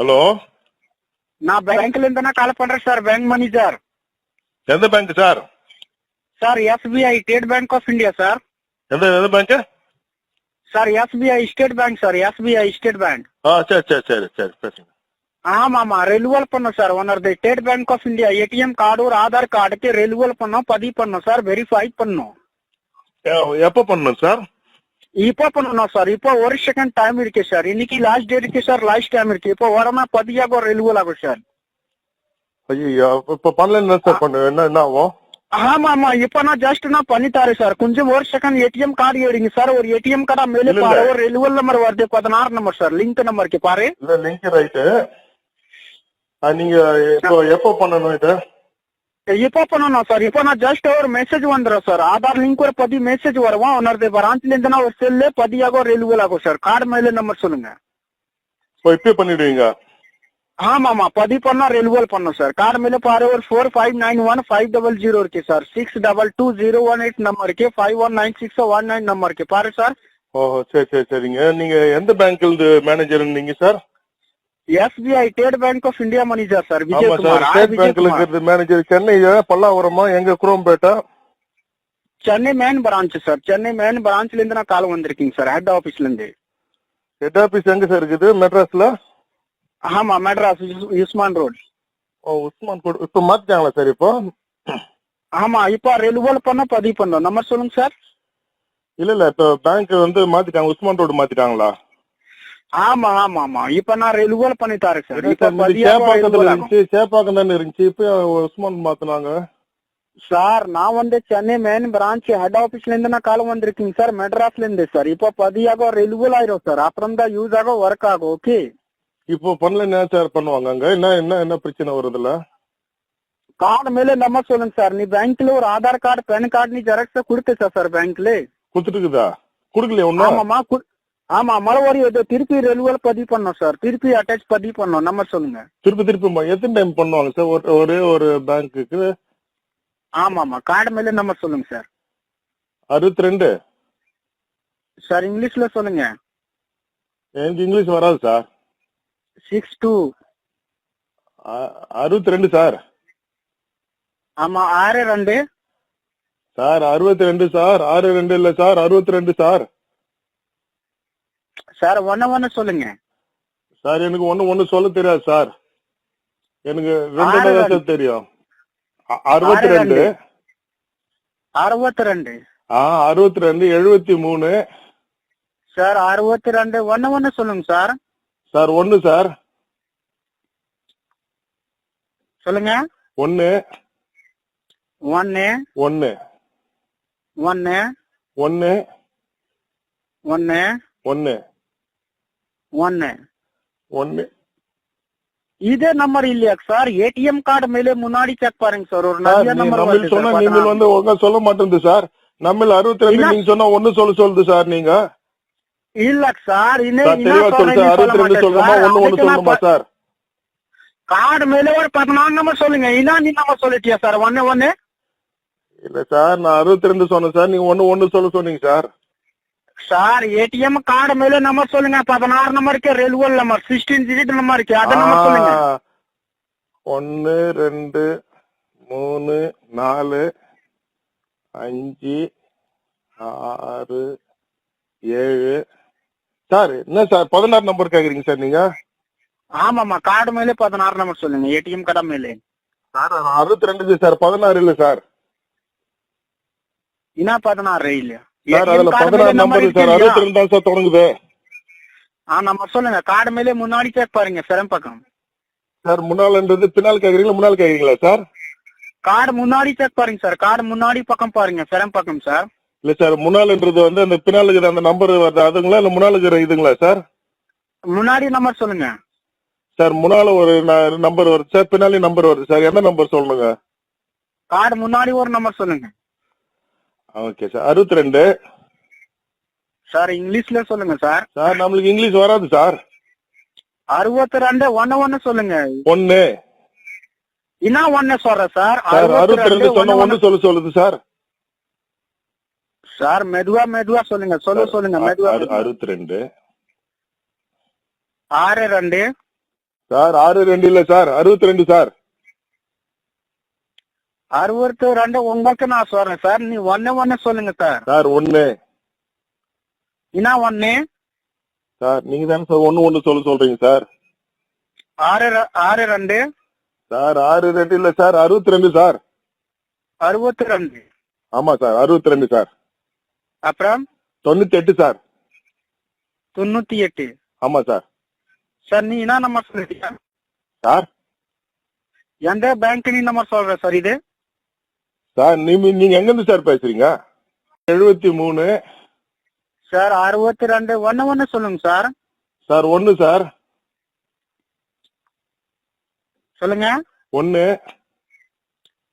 Hello நான் பேங்க்ல இருந்து நான் கால் பண்றேன் சார் பேங்க் மேனேஜர் எந்த bank sir sir SBI State Bank of India sir எந்த எந்த bank sir SBI State Bank sir SBI State Bank ஆ சரி சரி சரி சரி பேசுங்க ஆமா ஆமா ரெனுவல் பண்ணோம் sir ஒன்னது State Bank of India ATM card ஒரு ஆதார் கார்டுக்கு ரெனுவல் பண்ணோம் பதிவு பண்ணோம் சார் வெரிஃபை பண்ணோம் எப்போ பண்ணணும் சார் இப்போ பண்ணணும் சார் இப்போ ஒரு செகண்ட் டைம் இருக்கு சார் இன்னைக்கு லாஸ்ட் டேட் இருக்கு சார் லாஸ்ட் டைம் இருக்கு இப்போ உடனே பதியாக ரெனுவல் ஆகும் சார் ஐயோ இப்போ பண்ணல சார் பண்ணு. என்ன என்ன ஆகும்? ஆமா ஆமா. இப்ப நான் ஜஸ்ட் நான் பண்ணித்தாரு சார் கொஞ்சம் ஒரு செகண்ட் ஏடிஎம் கார்டு எடுங்க சார் ஒரு ஏடிஎம் கார்டா மேலே பாரு. ஒரு ரெனுவல் நம்பர் வருது. பதினாறு நம்பர் சார் லிங்க் நம்பருக்கு பாரு. இல்ல லிங்க் ரைட்டு நீங்க இப்போ எப்போ பண்ணணும் இது? இப்போ பண்ணணும் சார் இப்போ நான் ஜஸ்ட் ஒரு மெசேஜ் வந்துடும் சார் ஆதார் லிங்க் ஒரு பதி மெசேஜ் வருவோம் உன்னது பிரான்ச்ல இருந்து நான் ஒரு செல்லு பதியாக ரெனுவல் ஆகும் சார் கார்டு மேல நம்பர் சொல்லுங்க. இப்போ இப்பயே பண்ணிடுவீங்க? ஆமா ஆமா பதிவு பண்ணா ரெனுவல் பண்ணும் சார் கார்டு மேல பாரு ஒரு four five nine one five double zero இருக்கு sir six double two zero one eight number இருக்கு. Five one nine six one nine number இருக்கு. பாரு சார் ஓ சரி சரி சரிங்க. நீங்க எந்த பேங்க்ல இருந்து மேனேஜர் நீங்க sir SBI state bank of India manager sir Vijayakumar state பேங்க்ல இருக்கிறது மேனேஜர் சென்னை பல்லாவரமா எங்க குரோம்பேட்டா? Chennai main branch sir Chennai main பிரான்ச்ல இருந்து நான் கால் வந்திருக்கீங்க சார் ஹெட் ஆபீஸ்ல இருந்து ஹெட் ஆபீஸ் எங்க சார் இருக்குது? மெட்ராஸ்ல? ஆமா மெட்ராஸ் யுஸ்மான் ரோட். ஓ உஸ்மான் கோட் இப்போ மாத்திட்டாங்களா சார் இப்போ? ஆமா இப்போ ரெனுவல் பண்ண பதிவு பண்ணோம். நம்பர் சொல்லுங்க சார் இல்ல இல்ல இப்போ பேங்க் வந்து மாத்திட்டாங்க. உஸ்மான் ரோடு மாத்திட்டாங்களா? ஆமா ஆமா ஆமா. இப்ப நான் ரெனுவல் பண்ணி தரேன் சார். இப்ப சேப்பாக்கத்துல. இருந்துச்சு. சேப்பாக்கம் தானே இருந்துச்சு. இப்போ உஸ்மான் மாத்தினாங்க. சார் நான் வந்து சென்னை மெயின் பிரான்ச் ஹெட் ஆபீஸ்ல இருந்து நான் கால் வந்திருக்கீங்க சார் மெட்ராஸ்ல இருந்து சார். இப்போ பதியாக ரெனுவல் ஆயிரும் சார். அப்புறம் தான் யூஸ் ஆகும் ஒர்க் ஆகும் ஓகே இப்போ பண்ணல என்ன சார் பண்ணுவாங்க அங்க? என்ன என்ன என்ன பிரச்சனை வருதுல்ல கார்டு மேல நம்பர் சொல்லுங்க சார். நீ பேங்க்ல ஒரு ஆதார் கார்டு பேன் கார்டு நீ ஜெராக்ஸ் கொடுத்த சார் பேங்க்ல குடுத்துட்டுக்குதா குடுக்கலையா ஒண்ணும்? ஆமாமா ஆமா இது திருப்பி ரெனுவல் பதிவு பண்ணோம் சார் திருப்பி அட்டாச் பதிவு பண்ணோம். நம்பர் சொல்லுங்க. திருப்பி திருப்பி எத்தனை டைம் பண்ணுவாங்க சார் ஒரு- ஒரே பேங்க்குக்கு ஆமாமா கார்டு மேல நம்பர் சொல்லுங்க சார் அறுபத்தி ரெண்டு சார் இங்கிலீஷ்ல சொல்லுங்க. எனக்கு இங்கிலீஷ் வராது சார் சிக்ஸ் டூ அறுபத்தி ரெண்டு சார் ஆமா ஆறு ரெண்டு. சார் அறுபத்தி ரெண்டு சார் ஆறு ரெண்டு இல்ல சார் அறுபத்தி ரெண்டு சார் சார் ஒன்னு ஒன்னு சொல்லுங்க. சார் எனக்கு ஒண்ணு ஒண்ணு சொல்ல தெரியாது சார். எனக்கு ரெண்டு தான் தெரியும். அறுபத்தி ரெண்டு. அறுபத்தி ரெண்டு. ஆ அறுபத்தி ரெண்டு எழுபத்தி மூணு. சார் அறுபத்தி ரெண்டு ஒன்னு ஒன்னு சொல்லுங்க சார். சார் ஒண்ணு சார். சொல்லுங்க. ஒண்ணு. ஒன்னு ஒண்ணு. ஒன்னு ஒண்ணு. ஒன்னு ஒண்ணு. ஒன்னு. ஒண்ணு இதே நம்பர் இல்லையா சார்? ஏடிஎம் கார்டு மேலே முன்னாடி செக் பாருங்க சார். ஒரு சார் நிறைய நீ நம்பர் நம்ம வருது சொன்னா சார் நீங்கள் பதினாறு. வந்து ஒழுங்கா சொல்ல மாட்டேங்குது சார். நம்ம அறுபத்தி ரெண்டு. நீங்க சொன்னா ஒண்ணு சொல்ல சொல்லுது சார் நீங்க. இல்ல சார் இன்னும் சார் என்ன தெளிவா சொல்லு சொல்றேன்னு சார். சொல்ல அறுபத்தி ரெண்டு மாட்டேன் சொல்லணுமா சார். ஒண்ணு ஒண்ணு அதுக்கு நான் ப- சார்? கார்டு மேல ஒரு பதினாறு நம்பர் சொல்லுங்க. என்ன நீ நம்பர் சொல்லிட்டியா சார்? ஒன்னு ஒன்னு. இல்ல சார் நான் அறுபத்தி ரெண்டு சொன்னேன் சார். நீங்க ஒண்ணு ஒண்ணு சொல்ல சொன்னீங்க சார். சார் ஏடிஎம் கார்டு மேல நம்பர் சொல்லுங்க. பதினாறு நம்பருக்கு renewal number sixteen digit number இருக்கு அத நம்பர் சொல்லுங்க. ஒண்ணு ரெண்டு மூணு நாலு அஞ்சு ஆறு ஏழு. சார் என்ன சார் பதினாறு நம்பர் கேக்குறீங்க சார் நீங்க? ஆமாமா கார்டு மேல பதினாறு நம்பர் சொல்லுங்க ஏடிஎம் கடை மேலே. சார் அறுபத்தி ரெண்டு சார் பதினாறு இல்ல சார். என்ன பதினாறு இல்லையா? சார் அதுல பதினாறு நம்பர் சார்? அறுபத்தி ரெண்டு தான் சார் தொடங்குது. ஆ நம்பர் சொல்லுங்க. கார்டு மேலே முன்னாடி செக் பாருங்க சிரம் பக்கம் சார் முன்னால்ன்றது பின்னால் கேக்குறீங்களா முன்னால் கேக்குறீங்களா சார்? கார்டு முன்னாடி செக் பாருங்க சார். கார்டு முன்னாடி பக்கம் பாருங்க சிரம் பக்கம் சார். இல்ல சார் முன்னால்ன்றது வந்து அந்த பின்னால் இருக்கிற அந்த நம்பர் வருது அதுங்களா இல்ல முன்னால் இருக்கிற இதுங்களா சார்? முன்னாடி நம்பர் சொல்லுங்க. சார் முன்னால ஒரு நம்பர் வருது சார் பின்னாலே நம்பர் வருது சார். எந்த நம்பர் சொல்லணுங்க? கார்டு முன்னாடி ஒரு நம்பர் சொல்லுங்க. ஓகே சார் அறுபத்தி ரெண்டு சார் இங்கிலீஷ்ல சொல்லுங்க சார் சார் நம்மளுக்கு இங்கிலீஷ் வராது சார் அறுபத்தி ரெண்டு ஒன்னு ஒன்னு சொல்லுங்க. ஒண்ணு என்ன ஒன்னு சொல்றேன் சார் அறுபத்தி ரெண்டு சொன்ன ஒண்ணு சொல்ல சொல்லுது சார் சார் மெதுவா மெதுவா சொல்லுங்க சொல்ல சொல்லுங்க மெதுவா. அறுபத்தி ரெண்டு ஆறு ரெண்டு. சார் ஆறு ரெண்டு இல்ல சார் அறுபத்தி ரெண்டு சார் அறுபத்தி ரெண்டு உங்களுக்கு நான் சொல்றேன். சார் நீ ஒன்னு ஒன்னு சொல்லுங்க சார். சார் ஒன்னு என்ன ஒன்னு சார் நீங்க தானே சார் ஒன்னு ஒன்னு சொல்ல சொல்றீங்க சார். ஆறு ஆறு ரெண்டு. சார் ஆறு ரெண்டு இல்ல சார் அறுபத்தி ரெண்டு சார். அறுபத்தி ரெண்டு. ஆமா சார் அறுபத்தி ரெண்டு சார். அப்புறம்? தொண்ணூத்தி எட்டு சார். தொண்ணூத்தி எட்டு ஆமா சார். சார் நீ என்ன நம்பர் சொல்லிட்டியா சார்? எந்த பேங்க் நீ நம்பர் சொல்ற சார் இது? சார் நீங்க நீங்க எங்க இருந்து சார் பேசுறீங்க? எழுபத்தி மூணு. சார் அறுபத்தி ரெண்டு. ஒன்னு ஒன்னு சொல்லுங்க சார். சார் ஒன்னு சார். சொல்லுங்க. ஒன்னு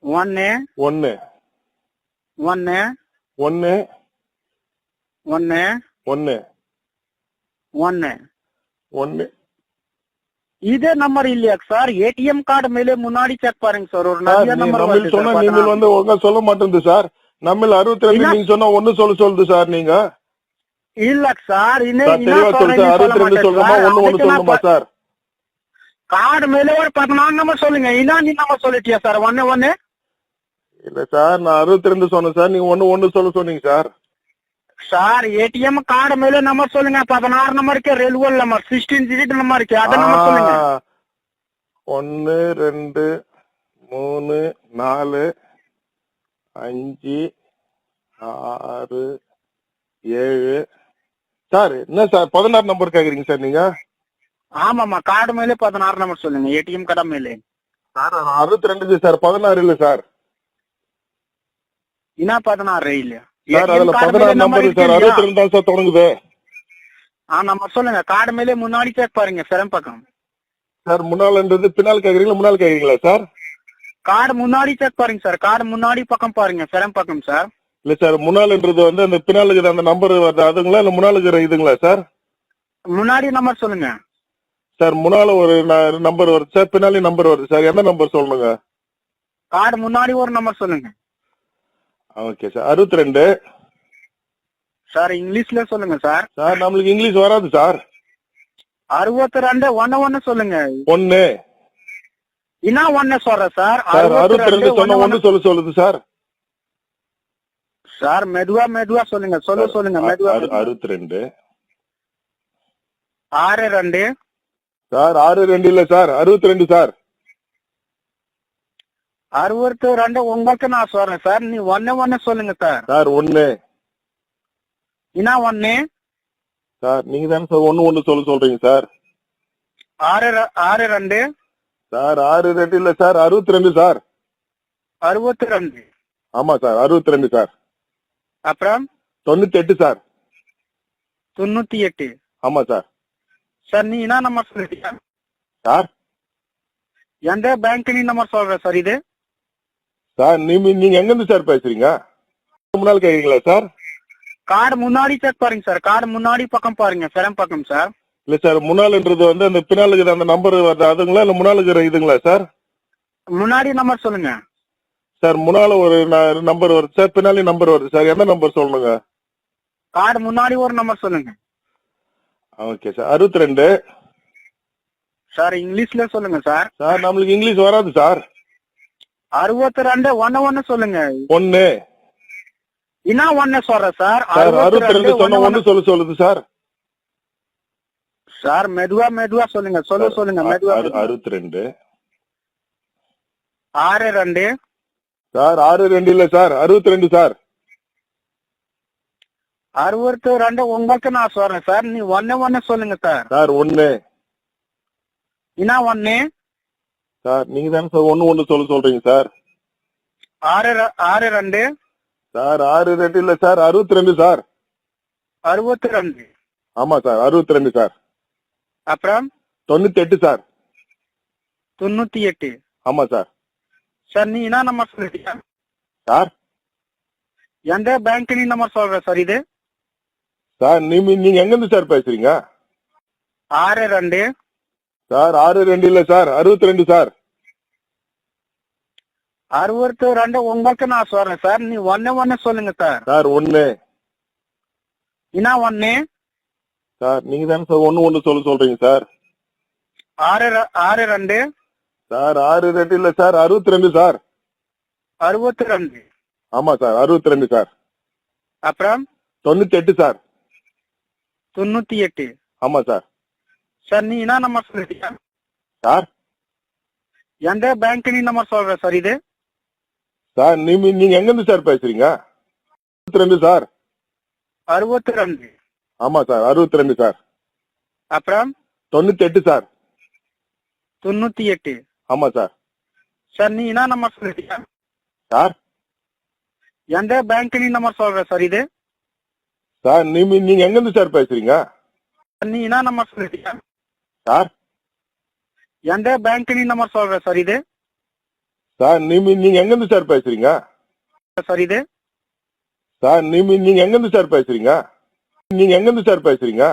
ஒன்னு ஒன்னு ஒன்னு ஒன்னு ஒன்னு ஒன்னு ஒன்னு ஒன்னு இதே நம்பர் இல்லையா சார் ஏடிஎம் கார்டு மேலே முன்னாடி செக் பாருங்க சார் ஒரு சார் நிறைய நீ- நம்பர் நம்ம சொன்னா நீங்கள் வந்து ஒழுங்கா சொல்ல மாட்டேங்குது சார் நம்ம அறுபத்தி ரெண்டு இல்ல. நீங்க சொன்னா ஒன்னு சொல்ல சொல்லுது சார் நீங்க. இல்ல சார் சார் தெளிவா சொல்லு சார் அறுபத்தி ரெண்டு சொல்றோமா ஒன்னு ஒன்னு சொல்லணுமா சார் கார்டு மேலே ஒரு பதினாறு நம்பர் சொல்லுங்க. இதான் நீ நம்பர் சொல்லிட்டியா சார் ஒன்னு ஒன்னு இல்ல சார் நான் அறுபத்தி ரெண்டு சொன்னேன் சார் நீங்க ஒன்னு ஒன்னு சொல்ல சொன்னீங்க சார் சார் ஏடிஎம் கார்டு மேலே நம்பர் சொல்லுங்க. பதினாறு நம்பருக்கு ரெல்வல் நம்பர் சிக்ஸ்டீன் டிஜிட் நம்பர் இருக்கு அத நம்பர் சொல்லுங்க. ஒன்னு ரெண்டு மூணு நாலு அஞ்சு ஆறு ஏழு. சார் என்ன சார் பதினாறு நம்பர் கேக்குறீங்க சார் நீங்க? ஆமாமா கார்டு மேலே பதினாறு நம்பர் சொல்லுங்க ஏடிஎம் கார்டு மேலே. சார் அறுபத்தி ரெண்டு சார் பதினாறு இல்ல சார். என்ன பதினாறு இல்ல சார் அதுல பதினாறு நம்பர் சார் அறுபத்தி ரெண்டு தான் சார் தொடங்குது. ஆ நம்பர் சொல்லுங்க கார்டு மேலே முன்னாடி செக் பாருங்க சிரம் பக்கம் சார் முன்னால்ன்றது பின்னால் கேக்குறீங்களா முன்னால் கேக்குறீங்களா சார்? கார்டு முன்னாடி செக் பாருங்க சார் கார்டு முன்னாடி பக்கம் பாருங்க சிரம் பக்கம் சார். இல்ல சார் முன்னால்ன்றது வந்து அந்த பின்னால் இருக்கிற அந்த நம்பர் வருது அதுங்களா இல்ல முன்னால் இருக்கிற இதுங்களா சார்? முன்னாடி நம்பர் சொல்லுங்க. சார் முன்னால ஒரு நம்பர் வருது சார் பின்னாடி நம்பர் வருது சார் எந்த நம்பர் சொல்லணுங்க? கார்டு முன்னாடி ஒரு நம்பர் சொல்லுங்க. ஓகே சார் அறுபத்தி ரெண்டு சார் இங்கிலீஷ்ல சொல்லுங்க சார். சார் நம்மளுக்கு இங்கிலீஷ் வராது சார். அறுபத்தி ரெண்டு ஒன்னு ஒன்னு சொல்லுங்க. ஒன்னு. என்ன ஒன்னு சொல்ற சார்? அறுபத்தி ரெண்டு சொன்ன ஒன்னு சொல்ல சொல்லுது சார். சார் மெதுவா மெதுவா சொல்லுங்க சொல்ல சொல்லுங்க மெதுவா அறு- அறுபத்தி ரெண்டு ஆறு ரெண்டு. சார் ஆறு ரெண்டு இல்ல சார். அறுபத்தி ரெண்டு சார். அறுபத்தி ரெண்டு உங்களுக்கு நான் சொல்றேன். சார் நீ ஒன்னு ஒன்னு சொல்லுங்க சார். சார் ஒன்னு என்ன ஒன்னு சார் நீங்க தானே சார் ஒன்னு ஒன்னு சொல்ல சொல்றீங்க சார். ஆறு ஆறு ரெண்டு. சார் ஆறு ரெண்டு இல்ல சார் அறுபத்தி ரெண்டு சார். அறுபத்தி ரெண்டு. ஆமா சார் அறுபத்தி ரெண்டு சார். அப்புறம்? தொண்ணூத்தி எட்டு சார். தொண்ணூத்தி எட்டு ஆமா சார். சார் நீ என்ன நம்பர் சொல்லிட்டியா சார்? எந்த பேங்க் நீ நம்பர் சொல்ற சார் இது? சார் நீங்க நீங்க எங்க இருந்து சார் பேசுறீங்க? முன்னால் கேக்குறீங்களா சார்? கார்டு முன்னாடி செக் பாருங்க சார். கார்டு முன்னாடி பக்கம் பாருங்க. சிரம் பக்கம் சார். இல்ல சார் முன்னால்ன்றது வந்து அந்த பின்னால் அந்த நம்பர் வருது. அதுங்களா இல்ல முன்னால் இருக்கிற இதுங்களா சார்? முன்னாடி நம்பர் சொல்லுங்க. சார் முன்னால ஒரு நம்பர் வருது சார். பின்னாடி நம்பர் வருது சார். எந்த நம்பர் சொல்லணுங்க? கார்டு முன்னாடி ஒரு நம்பர் சொல்லுங்க. Okay sir. அறுபத்தி ரெண்டு. சார் இங்கிலீஷ்ல சொல்லுங்க சார். சார் நம்மளுக்கு இங்கிலீஷ் வராது சார். அறுபத்தி ரெண்டு ஒன்னு ஒன்னு சொல்லுங்க. ஒன்னு என்ன ஒன்னு சொல்ற சார்? அறுபத்தி ரெண்டு சொன்ன ஒன்னு சொல்ல சொல்லுது சார். சார் மெதுவா மெதுவா சொல்லுங்க சொல்ல சொல்லுங்க மெதுவா அறு- அறுபத்தி ரெண்டு ஆறு ரெண்டு. சார் ஆறு ரெண்டு இல்ல சார். அறுபத்தி ரெண்டு சார். அறுபத்தி ரெண்டு உங்களுக்கு நான் சொல்றேன் சார். நீ ஒன்னு ஒன்னு சொல்லுங்க சார். சார் ஒன்னு என்ன ஒன்னு சார் நீங்க தானே சார் ஒன்னு ஒன்னு சொல்ல சொல்றீங்க சார். ஆறு ஆறு ரெண்டு. சார் ஆறு ரெண்டு இல்ல சார் அறுபத்தி ரெண்டு சார். அறுபத்தி ரெண்டு. ஆமா சார் அறுபத்தி ரெண்டு சார். அப்புறம்? தொண்ணூத்தி எட்டு சார். தொண்ணூத்தி எட்டு. ஆமா சார். சார் நீ என்ன நம்பர் சொல்லிட்டியா சார்? எந்த பேங்க் நீ நம்பர் சொல்ற சார் இது? சார் நீங்க நீங்க எங்க இருந்து சார் பேசுறீங்க? ஆறு ரெண்டு. சார் ஆறு ரெண்டு இல்ல சார். அறுபத்தி ரெண்டு சார். அறுபத்தி ரெண்டு உங்களுக்கு நான் சொல்றேன் சார். நீ ஒன்னு ஒன்னு சொல்லுங்க சார். சார் ஒன்னு என்ன ஒன்னு சார் நீங்க தானே சார் ஒன்னு ஒன்னு சொல்ல சொல்றீங்க சார். ஆறு ஆறு ரெண்டு. சார் ஆறு ரெண்டு இல்ல சார். அறுபத்தி ரெண்டு சார். அறுபத்தி ரெண்டு. ஆமா சார் அறுபத்தி ரெண்டு சார். அப்புறம்? தொண்ணூத்தி எட்டு சார். தொண்ணூத்தி எட்டு. ஆமா சார். சார் நீ என்ன நம்பர் சொல்லிட்டியா? சார் எந்த பேங்க் நீ நம்பர் சொல்ற சார் இது? சார் நீங்க நீங்க எங்க இருந்து சார் பேசுறீங்க? அறுபத்தி ரெண்டு சார் அறுபத்தி ரெண்டு ஆமா சார் அறுபத்தி ரெண்டு சார் அப்புறம்? தொண்ணூத்தி எட்டு சார் தொண்ணூத்தி எட்டு ஆமா சார் சார் நீ என்ன நம்பர் சொல்லிட்டியா? சார் எந்த பேங்க் நீ நம்பர் சொல்ற சார் இது? சார் நீங்க நீங்க எங்க இருந்து சார் பேசுறீங்க நீ என்ன நம்பர் சொல்லிட்டியா? சார் எந்த பேங்க் நீ நம்பர் சொல்ற சார் இது? சார் நீங்க நீங்க எங்க இருந்து சார் பேசுறீங்க சார் இது? சார் நீங்க நீங்க எங்க இருந்து சார் பேசுறீங்க? நீங்க எங்க இருந்து சார் பேசுறீங்க?